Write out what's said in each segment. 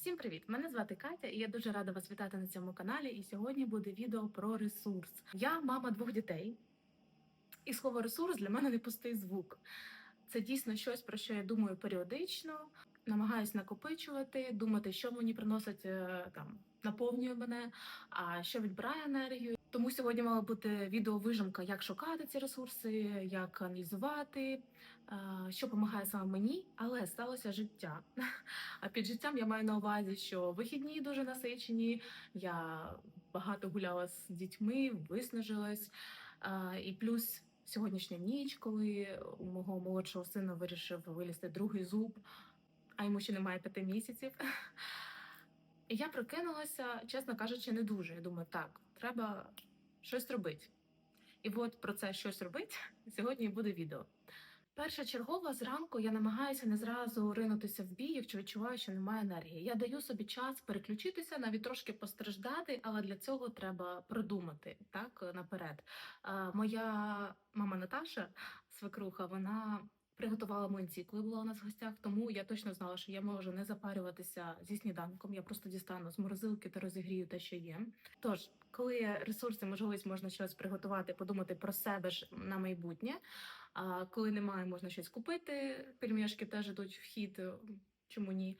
Всім привіт! Мене звати Катя, і я дуже рада вас вітати на цьому каналі. І сьогодні буде відео про ресурс. Я мама двох дітей, і слово ресурс для мене не пустий звук. Це дійсно щось, про що я думаю періодично, намагаюсь накопичувати, думати, що мені приносить е, там, наповнює мене, а що відбирає енергію. Тому сьогодні мала бути відео вижимка, як шукати ці ресурси, як аналізувати, е, що допомагає саме мені, але сталося життя. А під життям я маю на увазі, що вихідні дуже насичені. Я багато гуляла з дітьми, виснажилась. І плюс сьогоднішня ніч, коли у мого молодшого сина вирішив вилізти другий зуб, а йому ще немає п'яти місяців. Я прокинулася, чесно кажучи, не дуже. Я думаю, так, треба щось робити. І от про це щось робити сьогодні буде відео. Перша чергова зранку я намагаюся не зразу ринутися в бій, якщо відчуваю, що немає енергії. Я даю собі час переключитися, навіть трошки постраждати, але для цього треба продумати так наперед. А, моя мама Наташа, свекруха, вона приготувала млинці, коли була у нас в гостях. Тому я точно знала, що я можу не запарюватися зі сніданком. Я просто дістану з морозилки та розігрію те, що є. Тож, коли є ресурси, можливість можна щось приготувати, подумати про себе ж на майбутнє. А коли немає, можна щось купити. Пельмешки теж йдуть в хід, чому ні.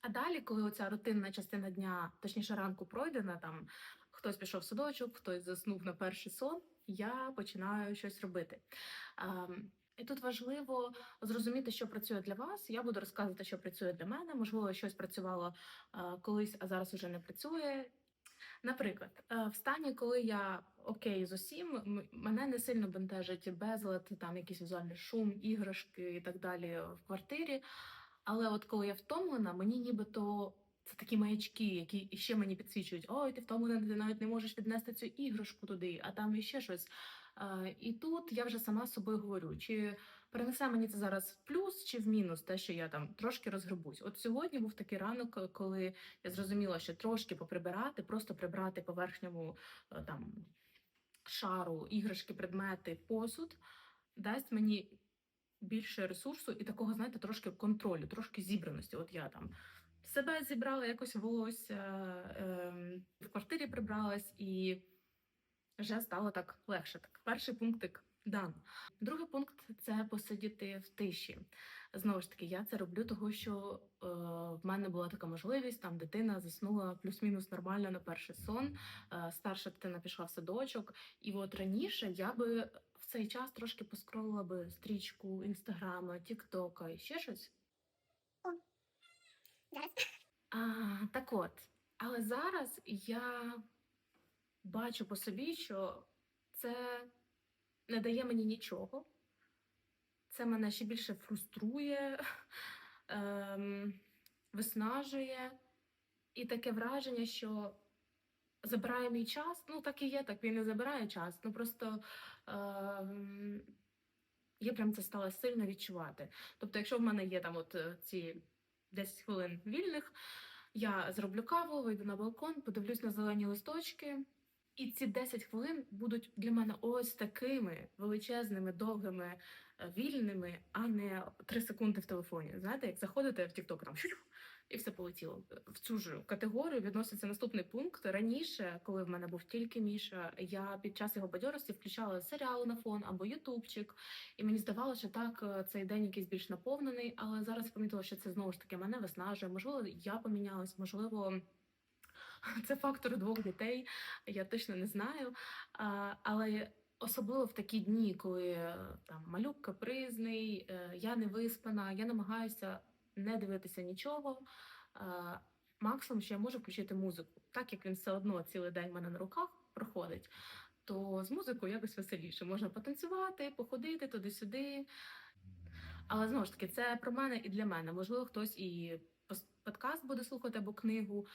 А далі, коли оця рутинна частина дня, точніше ранку пройдена, там хтось пішов в садочок, хтось заснув на перший сон, я починаю щось робити. І тут важливо зрозуміти, що працює для вас. Я буду розказувати, що працює для мене. Можливо, щось працювало а, колись, а зараз вже не працює. Наприклад, е, в стані, коли я окей з усім, мене не сильно бентежить безлад, там якийсь візуальний шум, іграшки і так далі в квартирі. Але от коли я втомлена, мені нібито це такі маячки, які ще мені підсвічують: ой, ти втомлена, ти навіть не можеш віднести цю іграшку туди, а там іще щось. Е, І тут я вже сама собою говорю, чи перенесе мені це зараз в плюс чи в мінус, те, що я там трошки розгребусь. От сьогодні був такий ранок, коли я зрозуміла, що трошки поприбирати, просто прибрати по верхньому е, там шару, іграшки, предмети, посуд, дасть мені більше ресурсу і такого, знаєте, трошки контролю, трошки зібраності. От я там себе зібрала якось волосся, ем, в квартирі прибралась і вже стало так легше. Так, перший пунктик дан. Другий пункт це посидіти в тиші. Знову ж таки, я це роблю, того що е, в мене була така можливість. Там дитина заснула плюс-мінус нормально на перший сон. Е, старша дитина пішла в садочок. І от раніше я би в цей час трошки поскролила би стрічку інстаграма, тіктока і ще щось. Зараз. А, так от, але зараз я бачу по собі, що це не дає мені нічого. Це мене ще більше фруструє, ем, виснажує. І таке враження, що забирає мій час. Ну, так і є, так він не забирає час. Ну просто ем, я прям це стала сильно відчувати. Тобто, якщо в мене є там от е, ці 10 хвилин вільних, я зроблю каву, вийду на балкон, подивлюсь на зелені листочки. І ці 10 хвилин будуть для мене ось такими величезними, довгими, е, вільними, а не 3 секунди в телефоні. Знаєте, як заходите в TikTok, там і все полетіло. В цю ж категорію відноситься наступний пункт. Раніше, коли в мене був тільки Міша, я під час його бадьорості включала серіал на фон або ютубчик, і мені здавалося, що так е, цей день якийсь більш наповнений. Але зараз помітила, що це знову ж таки мене виснажує. Можливо, я помінялась, можливо. Це фактор двох дітей, я точно не знаю. Але особливо в такі дні, коли е, там малюк капризний, е, я не виспана, я намагаюся не дивитися нічого. Максимум, що я можу включити музику, так як він все одно цілий день в мене на руках проходить. То з музикою якось веселіше. Можна потанцювати, походити туди-сюди. Але знову ж таки, це про мене і для мене. Можливо, хтось і подкаст буде слухати або книгу.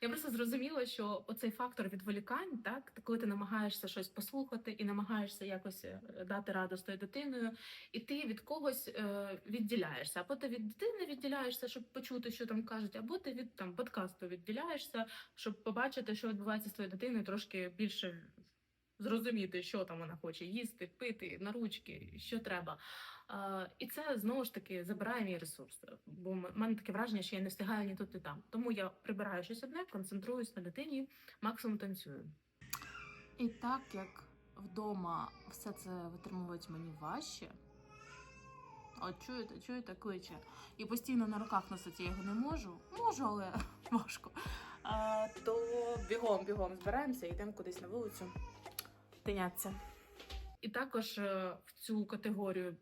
Я просто зрозуміла, що оцей фактор відволікань, так коли ти намагаєшся щось послухати і намагаєшся якось е, дати раду з тою дитиною, і ти від когось е, відділяєшся. Або ти від дитини відділяєшся, щоб почути, що там кажуть, або ти від там подкасту відділяєшся, щоб побачити, що відбувається з твоєю дитиною, трошки більше зрозуміти, що там вона хоче їсти, пити, на ручки, що треба. Е, і це знову ж таки забирає мій ресурс. Бо в мене таке враження, що я не встигаю ні тут, ні там. Тому я прибираю щось одне, концентруюсь на дитині, максимум танцюю. І так як вдома все це витримувати мені важче. От чуєте, чуєте, кличе. І постійно на руках носити я його не можу. Можу, але важко. А, то бігом, бігом збираємося і йдемо кудись на вулицю. Тиняться. І також е, в цю категорію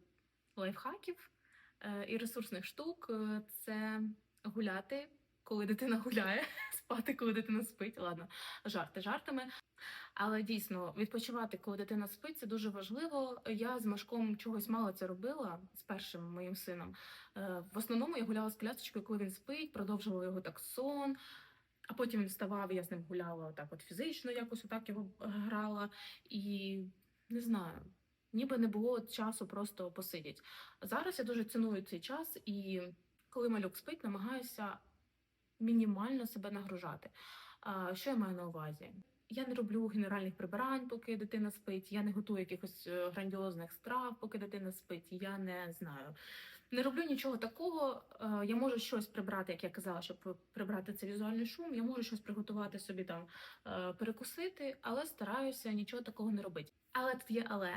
лайфхаків е, і ресурсних штук е, це гуляти, коли дитина гуляє, спати, коли дитина спить. Ладно, жарти жартами. Але дійсно відпочивати, коли дитина спить, це дуже важливо. Я з Машком чогось мало це робила з першим моїм сином. В основному я гуляла з колясочкою, коли він спить, продовжувала його так сон. А потім він вставав, я з ним гуляла так, от фізично, якось отак його е, грала. І не знаю, ніби не було часу просто посидіти. Зараз я дуже ціную цей час, і коли малюк спить, намагаюся мінімально себе нагружати. Що я маю на увазі? Я не роблю генеральних прибирань, поки дитина спить. Я не готую якихось е, грандіозних страв, поки дитина спить. Я не знаю. Не роблю нічого такого. Е, Я можу щось прибрати, як я казала, щоб прибрати цей візуальний шум. Я можу щось приготувати собі там, е, перекусити, але стараюся нічого такого не робити. Але тут є але.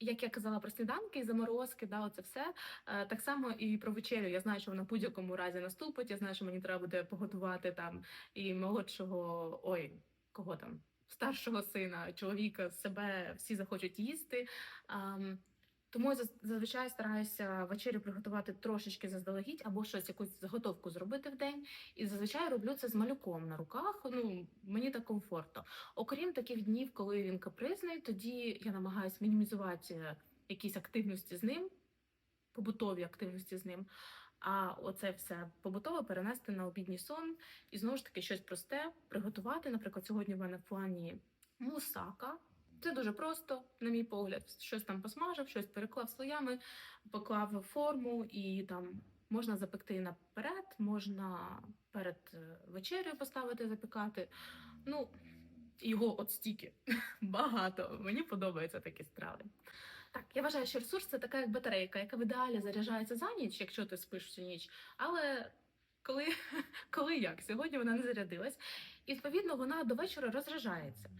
Як я казала про сніданки і заморозки, да, оце все. Е, Так само і про вечерю. Я знаю, що вона в будь-якому разі наступить. Я знаю, що мені треба буде поготувати там і молодшого, ой, кого там, старшого сина, чоловіка, себе всі захочуть їсти. Тому я заз- зазвичай стараюся вечерю приготувати трошечки заздалегідь або щось, якусь заготовку зробити в день. І зазвичай роблю це з малюком на руках. Ну мені так комфортно. Окрім таких днів, коли він капризний, тоді я намагаюся мінімізувати якісь активності з ним, побутові активності з ним. А оце все побутове перенести на обідній сон і знову ж таки щось просте приготувати. Наприклад, сьогодні в мене в плані мусака. Це дуже просто, на мій погляд. Щось там посмажив, щось переклав слоями, поклав форму і там можна запекти наперед, можна перед е, вечерею поставити, запікати. Ну, його от стільки багато. Мені подобаються такі страви. Так, я вважаю, що ресурс це така як батарейка, яка в ідеалі заряджається за ніч, якщо ти спиш всю ніч. Але коли, коли як? Сьогодні вона не зарядилась, і відповідно вона до вечора розряджається.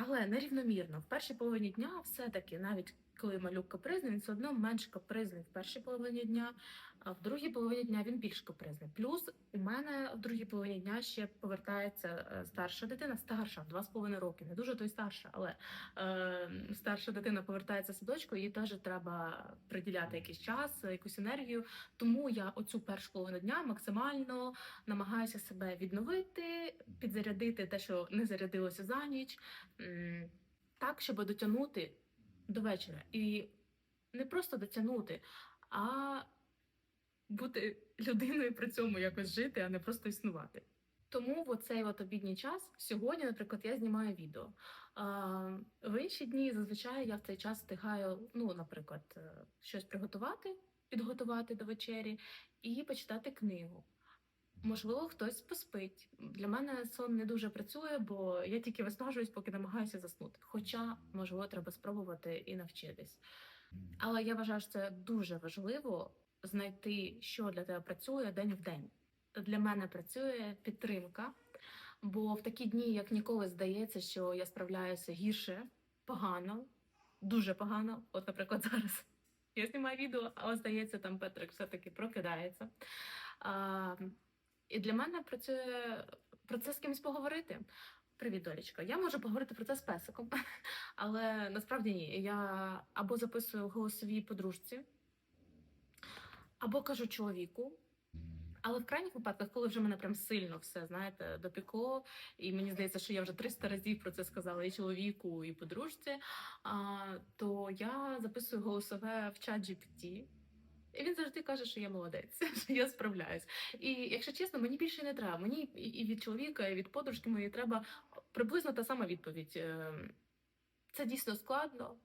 Але нерівномірно. В першій половині дня все-таки, навіть коли малюк капризний, він все одно менш капризний в першій половині дня, а в другій половині дня він більш капризний. Плюс у мене в другій половині дня ще повертається е, старша дитина, старша, два з половиною роки. Не дуже то й старша, але е, старша дитина повертається садочку, їй теж треба приділяти якийсь час, якусь енергію. Тому я оцю першу половину дня максимально намагаюся себе відновити, підзарядити те, що не зарядилося за ніч, так, щоб дотягнути до вечора. І не просто дотягнути, а бути людиною при цьому якось жити, а не просто існувати. Тому в оцей от обідній час сьогодні, наприклад, я знімаю відео. А, в інші дні зазвичай я в цей час встигаю, ну, наприклад, е, щось приготувати, підготувати до вечері і почитати книгу. Можливо, хтось поспить. Для мене сон не дуже працює, бо я тільки виснажуюсь, поки намагаюся заснути. Хоча, можливо, треба спробувати і навчитись. Але я вважаю, що це дуже важливо знайти, що для тебе працює день в день. Для мене працює підтримка, бо в такі дні, як ніколи, здається, що я справляюся гірше, погано, дуже погано. От, наприклад, зараз я знімаю відео, але здається, там Петрик все-таки прокидається. А, і для мене працює про це з кимось поговорити. Привіт, Долічка. Я можу поговорити про це з песиком, але насправді ні. Я або записую голосовій подружці, або кажу чоловіку. Але в крайніх випадках, коли вже мене прям сильно все знаєте, допікло, і мені здається, що я вже 300 разів про це сказала і чоловіку, і подружці, а, то я записую голосове в чат GPT. І він завжди каже, що я молодець, що я справляюсь. І якщо чесно, мені більше не треба. Мені і від чоловіка, і від подружки моєї треба приблизно та сама відповідь. Ем, Це дійсно складно.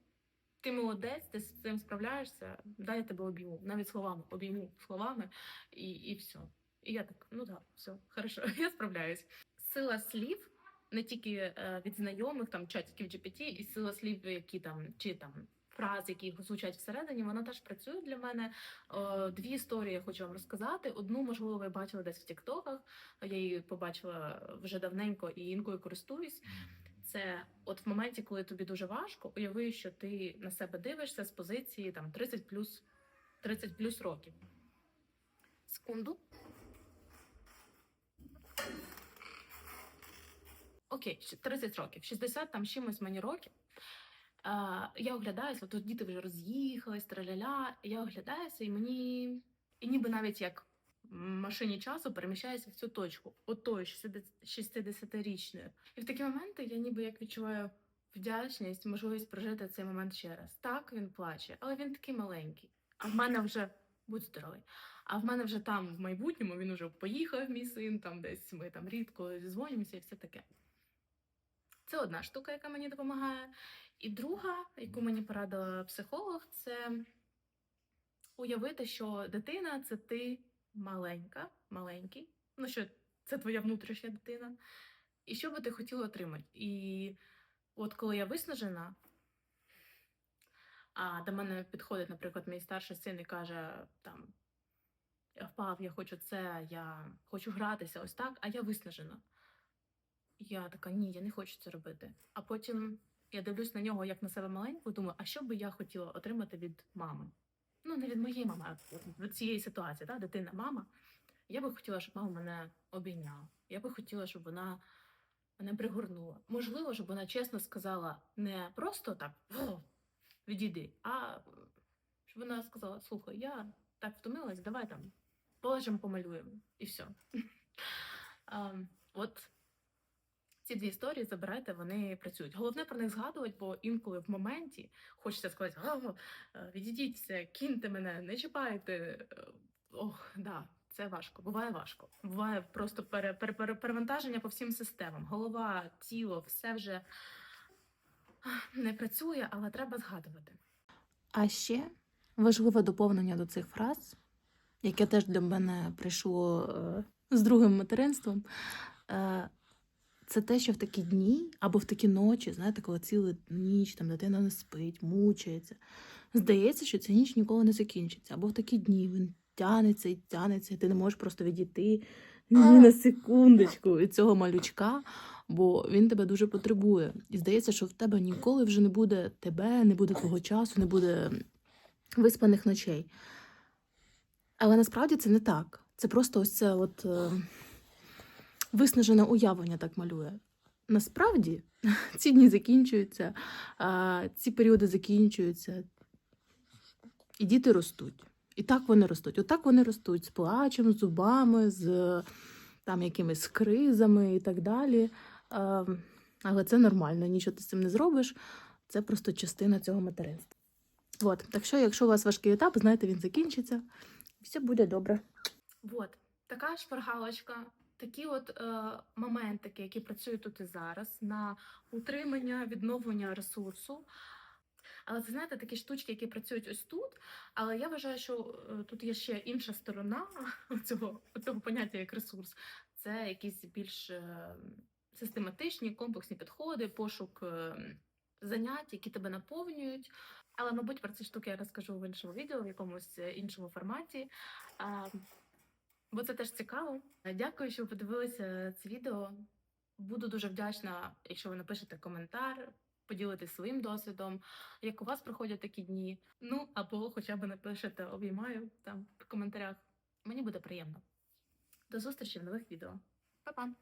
Ти молодець, ти з цим справляєшся. Дай я тебе обійму. Навіть словами обійму словами, і, і все. І я так, ну так, все, хорошо, я справляюсь. Сила слів не тільки е, від знайомих, там чатиків GPT, і сила слів, які там чи там фраз, які звучать всередині, вона теж працює для мене. Е, Дві історії я хочу вам розказати. Одну, можливо, ви бачили десь в Тіктоках. Я її побачила вже давненько і інколи користуюсь. Це от в моменті, коли тобі дуже важко, уяви, що ти на себе дивишся з позиції там 30 плюс 30 плюс років. Секунду. Окей, ще 30 років, 60 там чимось мені років. Я оглядаюся, тут діти вже роз'їхались, траляля. Я оглядаюся, і мені, і ніби навіть як машині часу переміщаюся в цю точку, отої 60-річної. І в такі моменти я ніби як відчуваю вдячність, можливість прожити цей момент ще раз. Так, він плаче, але він такий маленький. А в мене вже будь здоровий. А в мене вже там в майбутньому він уже поїхав, мій син, там десь ми там рідко зізвонюємося і все таке. Це одна штука, яка мені допомагає. І друга, яку мені порадила психолог, це уявити, що дитина це ти маленька, маленький. Ну, що це твоя внутрішня дитина. І що би ти хотіла отримати? І от коли я виснажена, а до мене підходить, наприклад, мій старший син і каже: там я впав, я хочу це, я хочу гратися, ось так, а я виснажена. Я така, ні, я не хочу це робити. А потім я дивлюсь на нього як на себе маленьку, думаю, а що би я хотіла отримати від мами? Ну, не від моєї мами, а від цієї ситуації, та, дитина, мама. Я би хотіла, щоб мама мене обійняла. Я би хотіла, щоб вона мене пригорнула. Можливо, щоб вона чесно сказала не просто так відійди, а щоб вона сказала: слухай, я так втомилась, давай там полежимо, помалюємо і все. От ці дві історії забирайте, вони працюють. Головне про них згадувати, бо інколи в моменті хочеться сказати: «О, е, відійдіть все, киньте мене, не чіпайте. Е, Ох, да, це важко. Буває важко. Буває просто пере, пере, пере, перевантаження по всім системам. Голова, тіло, все вже не працює, але треба згадувати. А ще важливе доповнення до цих фраз, яке теж для мене прийшло е, з другим материнством. Це те, що в такі дні або в такі ночі, знаєте, коли цілу ніч там дитина не спить, мучається. Здається, що ця ніч ніколи не закінчиться. Або в такі дні він тянеться і тянеться, і ти не можеш просто відійти ні на секундочку від цього малючка, бо він тебе дуже потребує. І здається, що в тебе ніколи вже не буде тебе, не буде твого часу, не буде виспаних ночей. Але насправді це не так. Це просто ось це от е, виснажене уявлення так малює. Насправді ці дні закінчуються, ці періоди закінчуються, і діти ростуть. І так вони ростуть. Отак вони ростуть з плачем, з зубами, з там якимись кризами і так далі. Але це нормально, нічого ти з цим не зробиш. Це просто частина цього материнства. От, так що, якщо у вас важкий етап, знаєте, він закінчиться, все буде добре. Вот така шпаргалочка, такі от е, моментики, які працюють тут і зараз на утримання, відновлення ресурсу. Але це знаєте, такі штучки, які працюють ось тут. Але я вважаю, що е, тут є ще інша сторона цього, цього поняття як ресурс. Це якісь більш е, систематичні, комплексні підходи, пошук е, занять, які тебе наповнюють. Але, мабуть, про ці штуки я розкажу в іншому відео, в якомусь е, іншому форматі. Бо це теж цікаво. Дякую, що ви подивилися це відео. Буду дуже вдячна, якщо ви напишете коментар, поділитесь своїм досвідом, як у вас проходять такі дні. Ну або хоча б напишете обіймаю там в коментарях. Мені буде приємно. До зустрічі в нових відео. Па-па!